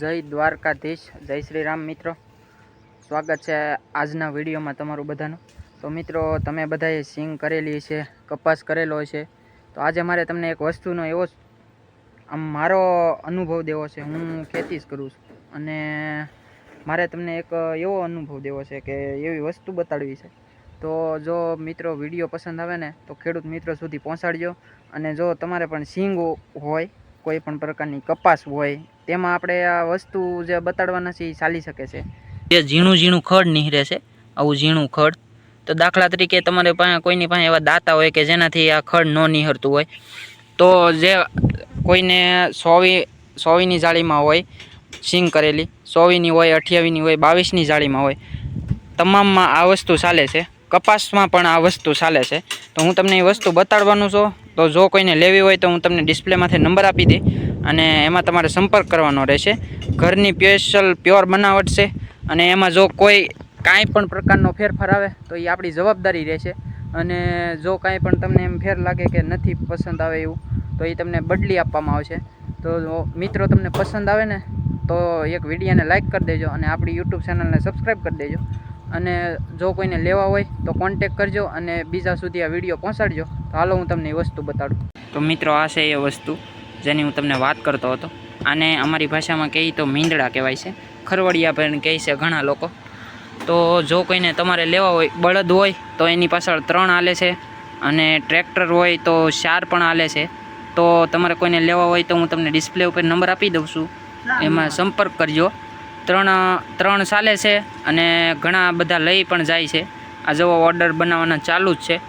જય દ્વારકાધીશ, જય શ્રી રામ મિત્રો. સ્વાગત છે આજના વિડીયોમાં તમારું બધાનું. તો મિત્રો, તમે બધાએ સિંગ કરેલી છે, કપાસ કરેલો છે. તો આજે મારે તમને એક વસ્તુનો એવો આમ મારો અનુભવ દેવો છે, હું ખેતી જ કરું છું. અને મારે તમને એક એવો અનુભવ દેવો છે કે એવી વસ્તુ બતાડવી છે. તો જો મિત્રો વીડિયો પસંદ આવે ને, તો ખેડૂત મિત્રો સુધી પહોંચાડજો. અને જો તમારે પણ સિંગ હોય કોઈ પણ પ્રકારની કપાસ હોય, તેમાં આપણે આ વસ્તુ જે બતાડવાના છે એ ચાલી શકે છે. જે ઝીણું ઝીણું ખડ નીહરે છે, આવું ઝીણું ખડ. તો દાખલા તરીકે તમારે પાસે કોઈની પાસે એવા દાતા હોય કે જેનાથી આ ખડ ન નિહરતું હોય, તો જે કોઈને સોવી, સોવીની જાળીમાં હોય, સિંગ કરેલી, સોવીની હોય અઠ્યાવીસની હોય, બાવીસની જાળીમાં હોય, તમામમાં આ વસ્તુ ચાલે છે. કપાસમાં પણ આ વસ્તુ ચાલે છે. તો હું તમને એ વસ્તુ બતાડવાનું છું. તો જો કોઈને લેવી હોય તો હું તમને ડિસ્પ્લેમાંથી નંબર આપી દઈ અને એમાં તમારે સંપર્ક કરવાનો રહેશે. ઘરની સ્પેશિયલ પ્યોર બનાવટ છે અને એમાં જો કોઈ કાંઈ પણ પ્રકારનો ફેરફાર આવે તો એ આપણી જવાબદારી રહેશે. અને જો કાંઈ પણ તમને એમ ફેર લાગે કે નથી પસંદ આવે એવું, તો એ તમને બદલી આપવામાં આવશે. તો મિત્રો તમને પસંદ આવે ને, તો એક વિડીયોને લાઇક કરી દેજો અને આપણી યુટ્યુબ ચેનલને સબસ્ક્રાઈબ કરી દેજો. અને જો કોઈને લેવા હોય તો કોન્ટેક કરજો અને બીજા સુધી આ વીડિયો પહોંચાડજો. તો હાલો હું તમને એ વસ્તુ બતાડું. તો મિત્રો આ છે એ વસ્તુ જેની હું તમને વાત કરતો હતો. આને અમારી ભાષામાં કહીએ તો મીંદડા કહેવાય છે. ખરવડિયા પણ કહે છે ઘણા લોકો. તો જો કોઈને તમારે લેવા હોય, બળદ હોય, તો એની પાછળ ત્રણ આલે છે અને ટ્રેક્ટર હોય તો ચાર પણ આલે છે. તો તમારે કોઈને લેવા હોય તો હું તમને ડિસ્પ્લે ઉપર નંબર આપી દઉં છું. એમાં સંપર્ક કરજો. ત્રણ ત્રણ ચાલે છે અને ઘણા બધા લઈ પણ જાય છે. આ જેવો ઓર્ડર બનાવવાના ચાલુ જ છે.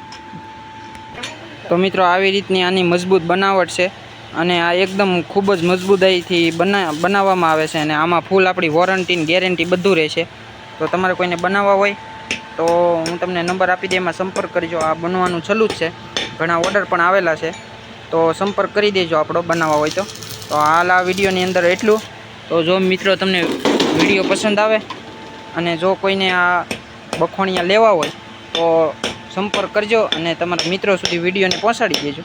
તો મિત્રો આવી રીતની આની મજબૂત બનાવટ છે અને આ એકદમ ખૂબ જ મજબૂતાઈથી બના, બનાવવામાં આવે છે અને આમાં ફૂલ આપણી વોરંટીને ગેરંટી બધું રહે છે. તો તમારે કોઈને બનાવવા હોય તો હું તમને નંબર આપી દે, એમાં સંપર્ક કરજો. આ બનવાનું છેલ્લું જ છે. ઘણા ઓર્ડર પણ આવેલા છે. તો સંપર્ક કરી દેજો આપણો બનાવવા હોય તો. તો હાલ આ વિડીયોની અંદર એટલું. તો જો મિત્રો તમને વીડિયો પસંદ આવે અને જો કોઈને આ બખોણિયા લેવા હોય તો સંપર્ક કરજો અને તમારા મિત્રો સુધી વિડીયોને પહોંચાડી દેજો.